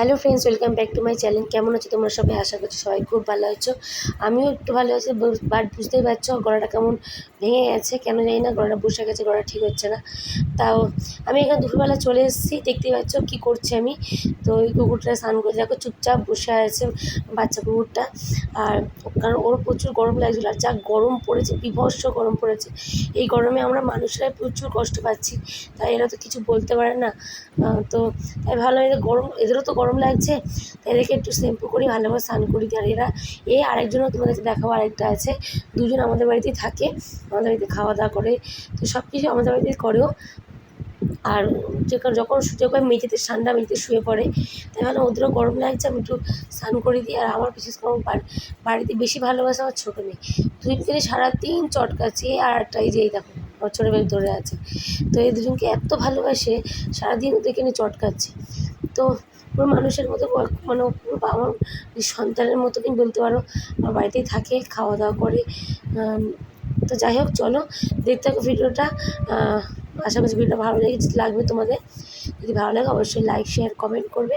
Hello friends, welcome back to my channel. কেমন আছো তোমরা সবাই? আশা করছি সবাই খুব ভালো আছো। আমিও একটু ভালো আছি বাট বুঝতেই পারছ গলাটা কেমন ভেঙে গেছে, কেন জানি না, গলাটা বসে গেছে, গলাটা ঠিক হচ্ছে না। তাও আমি এখানে দুপুরবেলা চলে এসেছি, দেখতেই পাচ্ছ কী করছি আমি। তো ওই কুকুরটা স্নান করে দেখো, চুপচাপ বসে আছে বাচ্চা কুকুরটা। আর কারণ ওর প্রচুর গরম লাগছিল, আর যা গরম পড়েছে, বিভৎস গরম পড়েছে। এই গরমে আমরা মানুষরাই প্রচুর কষ্ট পাচ্ছি, তাই এরা তো কিছু বলতে পারে না। তো তাই ভালো গরম, এদেরও তো গরম লাগছে তাই এদেরকে একটু শ্যাম্পু করি ভালোভাবে স্নান করি। আর এরা, এ আরেকজনও তোমাদেরকে দেখাবো, আরেকটা আছে। দুজন আমাদের বাড়িতেই থাকে, আমাদের বাড়িতে খাওয়া দাওয়া করে। তো সব কিছু আমাদের বাড়িতেই করেও। আর যখন যখন সুযোগ হয় মেঝেতে ঠান্ডা মেঝেতে শুয়ে পড়ে, তাই ভালো ওদেরও গরম লাগছে, আমি একটু স্নান করে দিই। আর আমার বিশেষ করে বাড়িতে বেশি ভালোবাসে আমার ছোটো মেয়ে। দুজনকে নিয়ে সারাদিন চটকাচ্ছে, আর একটা এই যে এই দেখো, আমার ছোটো মেয়ে ধরে আছে। তো এই দুজনকে এত ভালোবাসে, সারাদিন ওদেরকে নিয়ে চটকাচ্ছে। তো পুরো মানুষের মতো মানে পুরো আমার সন্তানের মতো তুমি বলতে পারো, আমার বাড়িতেই থাকে, খাওয়া দাওয়া করে তো যাই হোক, চলো, দেখতে থাকো ভিডিওটা আশা করছি ভিডিওটা ভালো লেগে লাগবে তোমাদের, যদি ভালো লাগে অবশ্যই লাইক শেয়ার কমেন্ট করবে।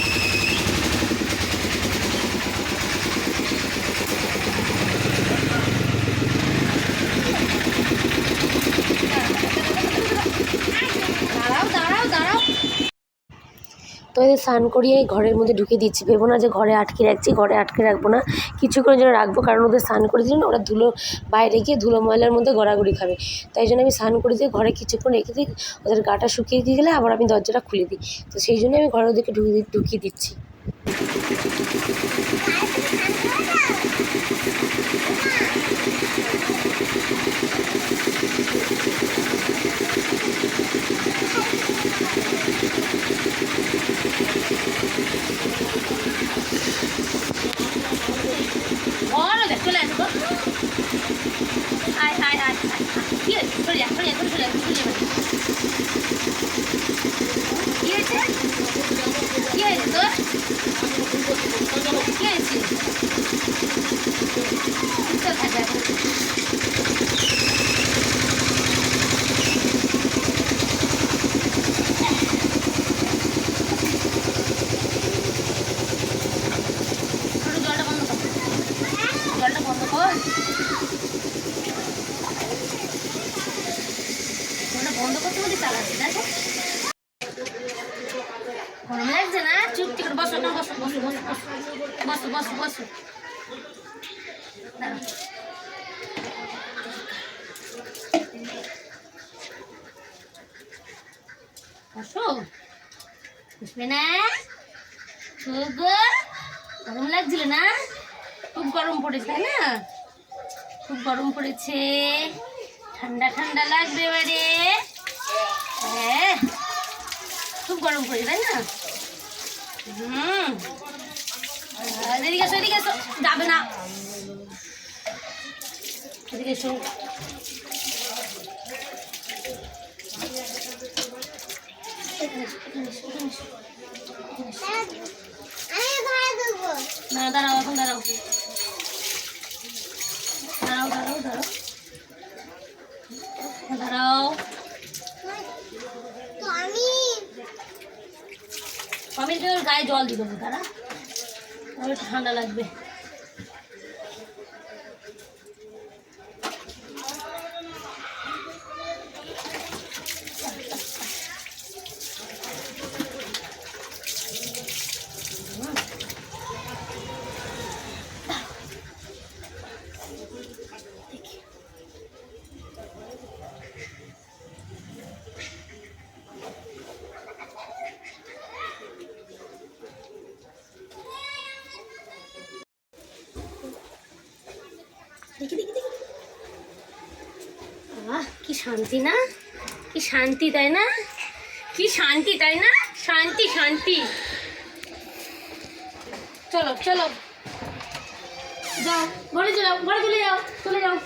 এদের স্নান করিয়ে ঘরের মধ্যে ঢুকে দিচ্ছি। ভেবো না যে ঘরে আটকে রাখছি, ঘরে আটকে রাখব না। কিছুক্ষণের জন্য রাখব, কারণ ওদের স্নান করে দিলে ওরা ধুলো বাইরে গিয়ে ধুলো ময়লার মধ্যে গড়াগড়ি খাবে। তাই জন্য আমি স্নান করে দিয়ে ঘরে কিছুক্ষণ রেখে দিই ওদের গাটা শুকিয়ে দিয়ে গেলে আবার আমি দরজাটা খুলে দিই। তো সেই জন্য আমি ঘরের ওদেরকে ঢুকিয়ে দি- ঢুকিয়ে দিচ্ছি। বড় দেখ চলে আসো আয় আয় আয় আয় কি হয়েছে চলে যা চলে যা চলে যা চলে যা কি হয়েছে কি হয়েছে তোর কি হয়েছে চল থাকবে এখন। ছোট জলটা বন্ধ কর জলটা বন্ধ কর জলটা বন্ধ করতে বলে চালাচ্ছি দেখো গরম লাগছে না চুপটি করে বসো, না, বসো বসো বসো বসো বসো বসো বসো। বুঝবে না? খুব গরম লাগছিল না? খুব গরম পড়েছে, তাই না? খুব গরম পড়েছে। ঠান্ডা ঠান্ডা লাগবে এবারে। হ্যাঁ খুব গরম পড়ে তাই না? হুম আহ, এদিকে এসো এদিকে এসো যাবে না এদিকে এসো এখানে এসো, এখানে এসো, এখানে এসো, এখানে এসো। আমি তো গায়ে জল দিয়ে দেবো তারা ঠান্ডা লাগবে। দেখি কি শান্তি না? কি শান্তি, তাই না? কি শান্তি, তাই না? শান্তি শান্তি। চলো চলো। যাও, ঘরে চলে যাও, ঘরে চলে যাও চলে যাও।